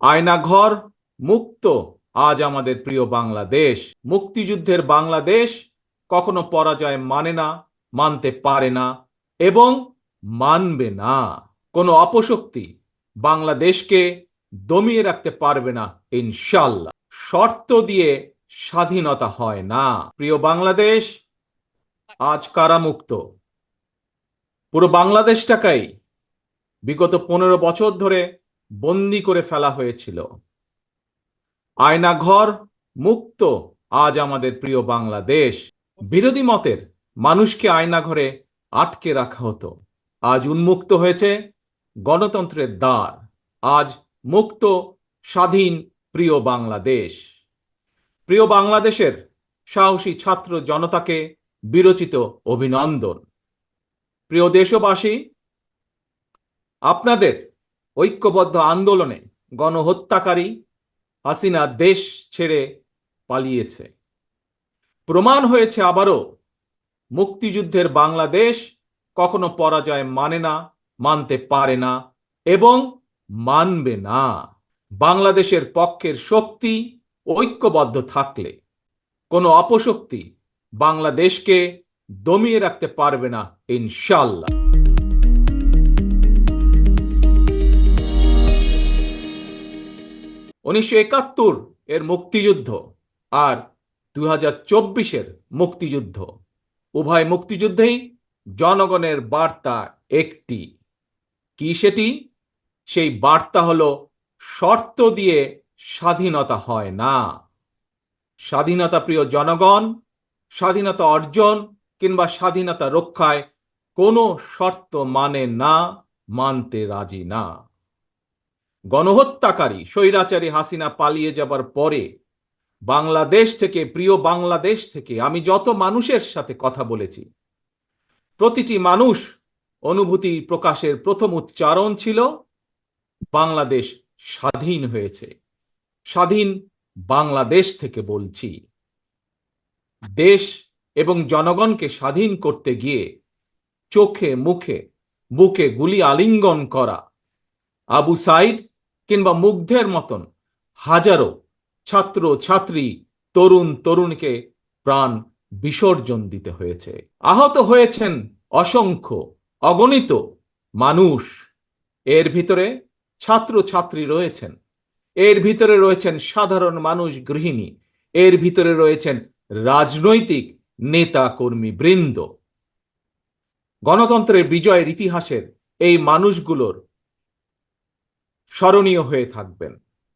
আয়নাঘর মুক্ত। আজ আমাদের প্রিয় বাংলাদেশ। মুক্তিযুদ্ধের বাংলাদেশ কখনো পরাজয় মানে না, মানতে পারে না এবং মানবে না। কোনো অপশক্তি বাংলাদেশকে দমিয়ে রাখতে পারবে না ইনশাল্লাহ শর্ত দিয়ে স্বাধীনতা হয় না। প্রিয় বাংলাদেশ, আজ কারামুক্ত পুরো বাংলাদেশটাকেই বিগত পনেরো বছর ধরে বন্দি করে ফেলা হয়েছিল। আয়নাঘর মুক্ত আজ আমাদের প্রিয় বাংলাদেশ। বিরোধী মতের মানুষকে আয়নাঘরে আটকে রাখা হতো। আজ উন্মুক্ত হয়েছে গণতন্ত্রের দ্বার। আজ মুক্ত, স্বাধীন, প্রিয় বাংলাদেশ। প্রিয় বাংলাদেশের সাহসী ছাত্র জনতাকে বিরচিত অভিনন্দন। প্রিয় দেশবাসী, আপনাদের ঐক্যবদ্ধ আন্দোলনে গণহত্যাকারী হাসিনা দেশ ছেড়ে পালিয়েছে। প্রমাণ হয়েছে আবারও, মুক্তিযুদ্ধের বাংলাদেশ কখনো পরাজয় মানে না, মানতে পারে না এবং মানবে না। বাংলাদেশের পক্ষের শক্তি ঐক্যবদ্ধ থাকলে কোনো অপশক্তি বাংলাদেশকে দমিয়ে রাখতে পারবে না ইনশাল্লাহ উনিশশো একাত্তর এর মুক্তিযুদ্ধ আর দুই হাজার চব্বিশের মুক্তিযুদ্ধ। উভয় মুক্তিযুদ্ধেই জনগণের বার্তা একটি। কি সেটি? সেই বার্তা হল, শর্ত দিয়ে স্বাধীনতা হয় না। স্বাধীনতা প্রিয় জনগণ, স্বাধীনতা অর্জন কিংবা স্বাধীনতা রক্ষায় কোনো শর্ত মানে না, মানতে রাজি না। গণহত্যাকারী স্বৈরাচারী হাসিনা পালিয়ে যাবার পরে বাংলাদেশ থেকে, প্রিয় বাংলাদেশ থেকে আমি যত মানুষের সাথে কথা বলেছি, প্রতিটি মানুষ অনুভূতি প্রকাশের প্রথম উচ্চারণ ছিল, বাংলাদেশ স্বাধীন হয়েছে, স্বাধীন বাংলাদেশ থেকে বলছি। দেশ এবং জনগণকে স্বাধীন করতে গিয়ে চোখে, মুখে, বুকে গুলি আলিঙ্গন করা আবু সাইদ কিংবা মুগ্ধের মতন হাজারো ছাত্র, ছাত্রী, তরুণ, তরুণীকে প্রাণ বিসর্জন দিতে হয়েছে। আহত হয়েছেন অসংখ্য অগণিত মানুষ। এর ভিতরে ছাত্র, ছাত্রী রয়েছেন। এর ভিতরে রয়েছেন সাধারণ মানুষ, গৃহিণী। এর ভিতরে রয়েছেন রাজনৈতিক নেতা, কর্মী, বৃন্দ। গণতন্ত্রের বিজয়ের ইতিহাসের এই মানুষগুলোর স্মরণীয় হয়ে থাকবেন।